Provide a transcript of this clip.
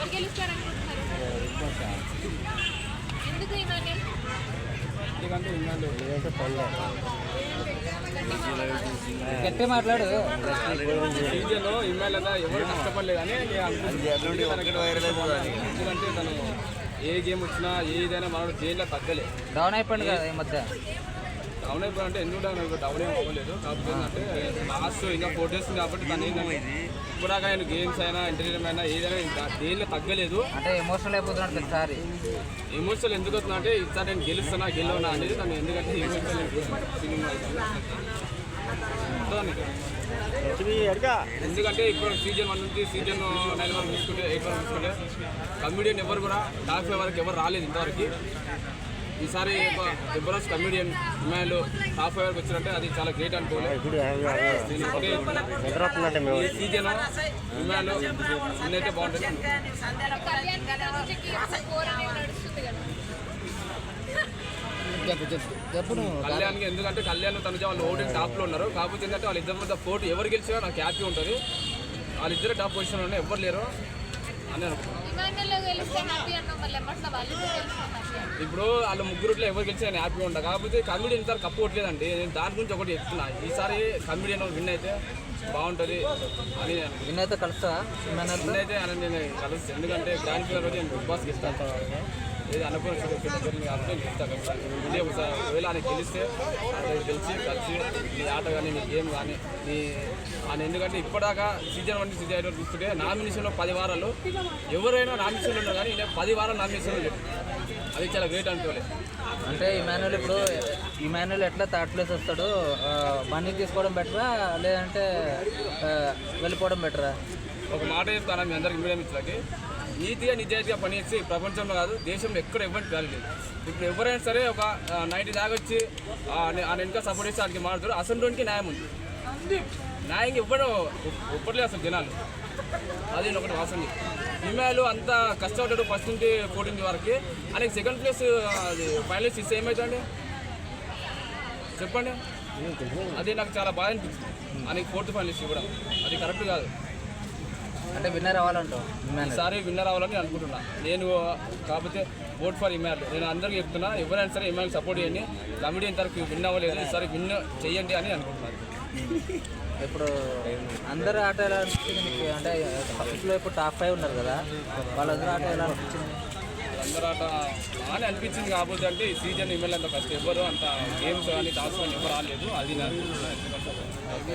ఎవరు గెలుస్తారు అనుకుంటున్నారు ఎందుకు ఇమాన్యుల్ ఎందుకంటే ఇన్నాళ్ళు గట్టి మాట్లాడు సీజన్లో ఇమ్మాయిల్ అన్న ఎవరు కష్టపడలేదు అని. ఎందుకంటే తను ఏ గేమ్ వచ్చినా ఏదైనా మనోడు జైల్లో తగ్గలే. డౌన్ అయిపోయింది కదా ఈ మధ్య. డౌన్ అయిపోయిందంటే ఎందుకు డౌన్ అయిపోయి? డౌన్ ఏం అవ్వలేదు. కాకపోతే ఏంటంటే లాస్ట్ ఇంకా ఫోర్ డేస్ కాబట్టి తను ఏంటంటే ఇప్పుడు దాకా ఆయన గేమ్స్ అయినా ఎంటర్టైన్మెంట్ అయినా ఏదైనా ఇంకా దేనిలో తగ్గలేదు. అంటే ఎమోషనల్ అయిపోతున్నాడు ప్రతిసారి ఎమోషనల్ ఎందుకు అవుతున్నా అంటే ఈసారి నేను గెలుస్తున్నా గెలవనా అనేది తను ఎందుకంటే ఎమోషనల్ ఎందుకంటే ఇప్పుడు సీజన్ వన్ నుంచి సీజన్ నైన్ వరకు చూసుకుంటే ఎయిట్ వరకు చూసుకుంటే కమిడియన్ ఎవరు కూడా ఫైవ్ వరకు ఎవరు రాలేదు ఇంతవరకు. ఈసారి ఎవరో కమిడియన్ టాప్ ఫైవ్ వరకు వచ్చినట్టే అది చాలా గ్రేట్ అనుకోవాలి. ఈ సీజన్ అయితే బాగుంటుంది. కళ్యాణ్కి ఎందుకంటే కళ్యాణ్ తనుజ వాళ్ళు ఓటింగ్ టాప్లో ఉన్నారు. కాకపోతే ఏంటంటే వాళ్ళిద్దరి మధ్య పోటీ ఎవరు గెలిచినా నాకు హ్యాపీ ఉంటుంది. వాళ్ళిద్దరు టాప్ పొజిషన్ ఉన్నాయి ఎవరు లేరు అని అనుకుంటున్నాను. ఇప్పుడు వాళ్ళ ముగ్గురులో ఎవరు గెలిచినా నేను హ్యాపీగా ఉంటా. కాకపోతే కమిడియన్ ఈసారి కప్పు కొట్టలేదండి. నేను దాని గురించి ఒకటి చెప్తున్నా. ఈసారి కమిడియన్ విన్ అయితే బాగుంటుంది అని. విన్ అయితే కలుస్తా? విన్ అయితే అని నేను కలుస్తాను ఎందుకంటే గ్రాండ్ ఫినల్ రోజు నేను బిగ్ బాస్కి ఇస్తాను ఏది అనుకున్న కాబట్టి నేను ఇస్తాను ఒకవేళ ఆయన గెలిస్తే గెలిచి కలిసి నీ ఆట కానీ నీ గేమ్ కానీ నీ ఆయన ఎందుకంటే ఇప్పటిదాకా సీజన్ వన్ సీజన్ అయిన చూస్తుంటే నామినేషన్లో పది వారాలు. ఎవరైనా నామినేషన్లో ఉన్నారు కానీ నేను పది వారాలు నామినేషన్లో లేడు. అది చాలా గ్రేట్ అనుకోలేదు అంటే ఇమాన్యుల్ ఇప్పుడు ఇమాన్యుల్ ఎట్లా థర్డ్ ప్లేస్ వస్తాడు? మనీ తీసుకోవడం బెటరా లేదంటే వెళ్ళిపోవడం బెటరా ఒక మాట చెప్తాను మీ అందరికి మీడియం మిత్రులకి? నీతిగా నిజాయితీగా పనిచేసి ప్రపంచంలో కాదు దేశంలో ఎక్కడ ఎవరికి వాల్యూ లేదు. ఇప్పుడు ఎవరైనా సరే ఒక నైన్టీ దాకా వచ్చి ఆ, ఆయన ఇంకా సపోర్ట్ చేసి వాడికి మాట్లాడుతారు. అసలు న్యాయం ఉంది. న్యాయం ఇవ్వడం ఒప్పట్లేదు అసలు జనాలు. అది ఒకటి వాసన హిమాయలు అంత కష్టపడ్డాడు ఫస్ట్ నుంచి ఫోర్టీన్త్ వరకు. ఆయనకి సెకండ్ ప్లేస్ అది ఇస్తే ఏమవుతుంది చెప్పండి. అది నాకు చాలా బాధ అనిపించింది ఆయనకి ఫోర్త్ ఫైనలిస్ట్ ఇవ్వడం. అది కరెక్ట్ కాదు. అంటే విన్నర్ అవ్వాలంటావు ఈసారి విన్నర్ అవ్వాలని అనుకుంటున్నా. నేను కాకపోతే ఓట్ ఫర్ ఇమాల్ నేను అందరికీ చెప్తున్నా ఎవరైనా సరే ఇమాల్ సపోర్ట్ చేయండి. కమిడియన్ తరఫు విన్ అవ్వలేదు. ఈసారి విన్ చేయండి అని అనుకుంటున్నాను. ఇప్పుడు అందరు ఆట ఎలా అనిపించింది అంటే ఫస్ట్లో ఇప్పుడు టాప్ ఫైవ్ ఉన్నారు కదా వాళ్ళందరూ ఆట ఎలా అనిపించింది? అందరూ ఆట బాగానే అనిపించింది కాకపోతే అంటే ఈ సీజన్ ఇమెల్ అంత ఫస్ట్ ఎవరు అంత గేమ్స్ కానీ టాస్క్ కానీ ఎవరు రాలేదు అది నాకు